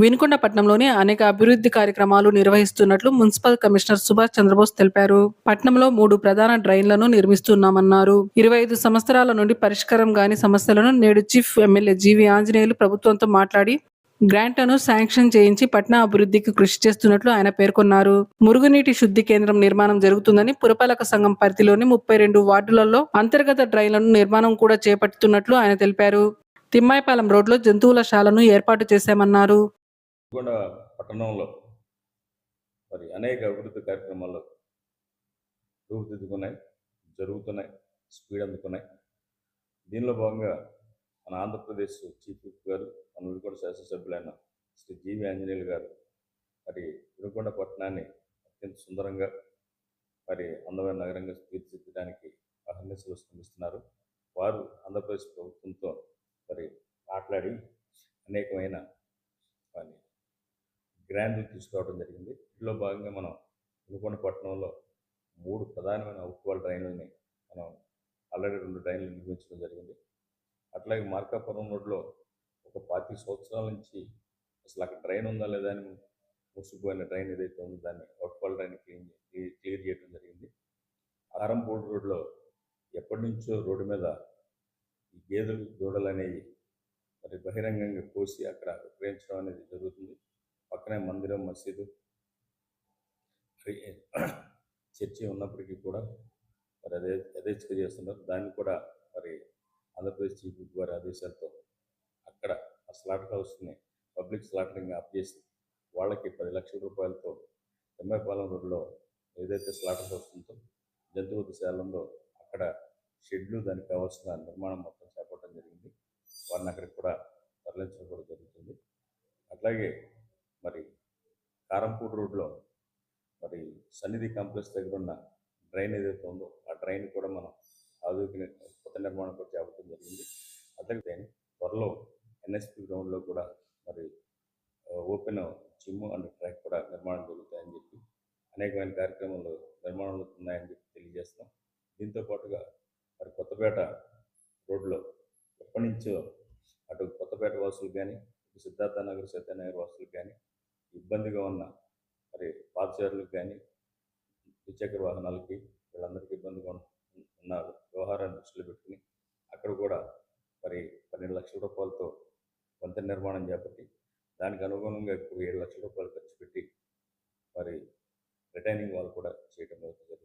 వినుకొండపట్నంలోనే అనేక అభివృద్ధి కార్యక్రమాలు నిర్వహిస్తున్నట్లు మున్సిపల్ కమిషనర్ సుభాష్ చంద్రబోస్ తెలిపారు. పట్నంలో మూడు ప్రధాన డ్రైన్లను నిర్మిస్తున్నామన్నారు. ఇరవై ఐదు సంవత్సరాల నుండి పరిష్కారం కాని సమస్యలను నేడు చీఫ్ ఎమ్మెల్యే జీవి ఆంజనేయులు ప్రభుత్వంతో మాట్లాడి గ్రాంట్లను శాంక్షన్ చేయించి పట్నా అభివృద్ధికి కృషి చేస్తున్నట్లు ఆయన పేర్కొన్నారు. మురుగునీటి శుద్ధి కేంద్రం నిర్మాణం జరుగుతుందని పురపాలక సంఘం పరిధిలోని ముప్పై రెండు వార్డులలో అంతర్గత డ్రైన్లను నిర్మాణం కూడా చేపడుతున్నట్లు ఆయన తెలిపారు. తిమ్మాయిపాలెం రోడ్లో జంతువుల శాలను ఏర్పాటు చేశామన్నారు. కూడా పట్టణంలో మరి అనేక అభివృద్ధి కార్యక్రమాలు రూపుదిద్దుకున్నాయి జరుగుతున్నాయి స్పీడ్ అందుకున్నాయి. దీనిలో భాగంగా మన ఆంధ్రప్రదేశ్ చీఫ్ విప్ గారు మన వినుకొండ శాసనసభ్యులైన శ్రీ జీవి ఆంజనేయులు గారు మరి వినుకొండ పట్టణాన్ని అత్యంత సుందరంగా మరి అందమైన నగరంగా తీర్చిదిద్దడానికి అహర్నిశలు శ్రమిస్తున్నారు. వారు ఆంధ్రప్రదేశ్ ప్రభుత్వంతో మరి మాట్లాడి అనేకమైన గ్రాండ్లు తీసుకురావడం జరిగింది. ఇందులో భాగంగా మనం వినుకొండ పట్టణంలో మూడు ప్రధానమైన ఉప్వాల్ ట్రైన్లని మనం ఆల్రెడీ రెండు ట్రైన్లు నిర్మించడం జరిగింది. అట్లాగే మార్కాపురం రోడ్లో ఒక పాతి సంవత్సరాల నుంచి అసలు అక్కడ ట్రైన్ ఉందా లేదా అని మూసుకుపోయిన ట్రైన్ ఏదైతే ఉందో దాన్ని అవుట్ఫాల్ ట్రైన్ క్లీన్ క్లియర్ చేయడం జరిగింది. ఆరంపూడి రోడ్లో ఎప్పటి నుంచో రోడ్డు మీద ఈ గేదెలు దూడలు అనేవి మరి బహిరంగంగా కోసి అక్కడ విక్రయించడం అనేది జరుగుతుంది. పక్కనే మందిరం మసీదు చర్చి ఉన్నప్పటికీ కూడా మరి అదే యథేచ్ఛగా చేస్తున్నారు. దాన్ని కూడా మరి ఆంధ్రప్రదేశ్ చీఫ్ విప్ గారి ఆదేశాలతో అక్కడ ఆ స్లాటర్ హౌస్ని పబ్లిక్ స్లాటరింగ్ ఆప్ చేసి వాళ్ళకి పది లక్షల రూపాయలతో ఎమ్మెపాలెం రోడ్లో ఏదైతే స్లాటర్ హౌస్ ఉందో జంతువుల శాలంలో అక్కడ షెడ్లు దానికి కావాల్సిన నిర్మాణం మొత్తం చేపట్టడం జరిగింది. వారిని అక్కడికి కూడా తరలించడం కూడా జరుగుతుంది. అట్లాగే మరి కారంపూడి రోడ్లో మరి సన్నిధి కాంప్లెక్స్ దగ్గర ఉన్న డ్రైన్ ఏదైతే ఉందో ఆ డ్రైన్ కూడా మనం ఆధునిక కొత్త నిర్మాణం కూడా చేపట్టడం జరిగింది. అట్లాగే త్వరలో ఎన్ఎస్పి గ్రౌండ్లో కూడా మరి ఓపెన్ జిమ్ అండ్ ట్రాక్ కూడా నిర్మాణం జరుగుతాయని చెప్పి అనేకమైన కార్యక్రమాలు నిర్మాణంలో ఉన్నాయని చెప్పి తెలియజేస్తున్నాం. దీంతో పాటుగా మరి కొత్తపేట రోడ్లో ఎప్పటి నుంచో అటు కొత్తపేట వాసులకు కానీ ఇటు సిద్ధార్థ నగర్ సత్యనగర్ వాసులకు కానీ ఇబ్బందిగా ఉన్న మరి పాదచారులకు కానీ ద్విచక్ర వాహనాలకి వీళ్ళందరికీ ఇబ్బందిగా ఉన్న వ్యవహారాన్ని దృష్టిలో పెట్టుకుని అక్కడ కూడా మరి పన్నెండు లక్షల రూపాయలతో వంతెన నిర్మాణం చేపట్టి దానికి అనుగుణంగా ఇప్పుడు ఏడు లక్షల రూపాయలు ఖర్చు పెట్టి మరి రిటైనింగ్ వాళ్ళు కూడా చేయడం జరుగుతుంది.